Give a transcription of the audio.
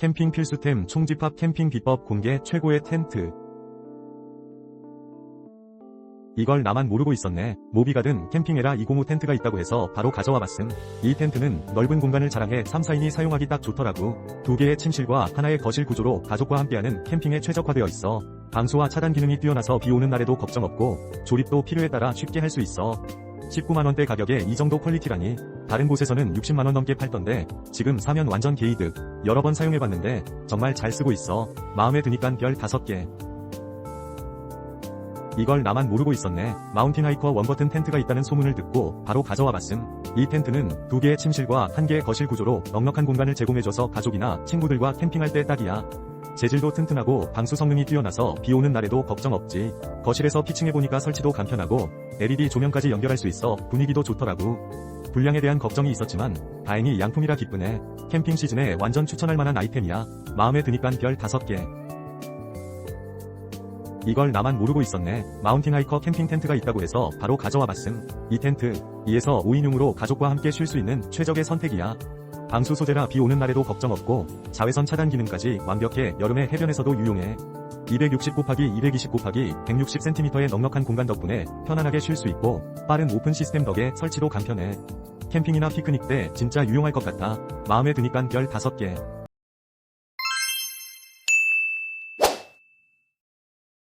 캠핑 필수템 총집합 캠핑 비법 공개 최고의 텐트. 이걸 나만 모르고 있었네. 모비가 든 캠핑에라 205 텐트가 있다고 해서 바로 가져와 봤음. 이 텐트는 넓은 공간을 자랑해 3, 4인이 사용하기 딱 좋더라고. 두 개의 침실과 하나의 거실 구조로 가족과 함께하는 캠핑에 최적화되어 있어. 방수와 차단 기능이 뛰어나서 비 오는 날에도 걱정 없고 조립도 필요에 따라 쉽게 할 수 있어. 19만원대 가격에 이 정도 퀄리티라니. 다른 곳에서는 60만원 넘게 팔던데 지금 사면 완전 게이득. 여러 번 사용해봤는데 정말 잘 쓰고 있어. 마음에 드니깐 별 5개. 이걸 나만 모르고 있었네. 마운틴 하이커 원버튼 텐트가 있다는 소문을 듣고 바로 가져와 봤음. 이 텐트는 두 개의 침실과 한 개의 거실 구조로 넉넉한 공간을 제공해줘서 가족이나 친구들과 캠핑할 때 딱이야 재질도 튼튼하고 방수 성능이 뛰어나서 비 오는 날에도 걱정 없지. 거실에서 피칭해보니까 설치도 간편하고 LED 조명까지 연결할 수 있어 분위기도 좋더라고. 불량에 대한 걱정이 있었지만 다행히 양품이라 기쁘네. 캠핑 시즌에 완전 추천할 만한 아이템이야. 마음에 드니깐 별 5개. 이걸 나만 모르고 있었네. 마운틴 하이커 캠핑 텐트가 있다고 해서 바로 가져와 봤음. 이 텐트, 2에서 5인용으로 가족과 함께 쉴 수 있는 최적의 선택이야. 방수 소재라 비 오는 날에도 걱정 없고 자외선 차단 기능까지 완벽해 여름에 해변에서도 유용해. 260 곱하기 220 곱하기 160cm의 넉넉한 공간 덕분에 편안하게 쉴 수 있고 빠른 오픈 시스템 덕에 설치도 간편해. 캠핑이나 피크닉 때 진짜 유용할 것 같아. 마음에 드니깐 별 5개.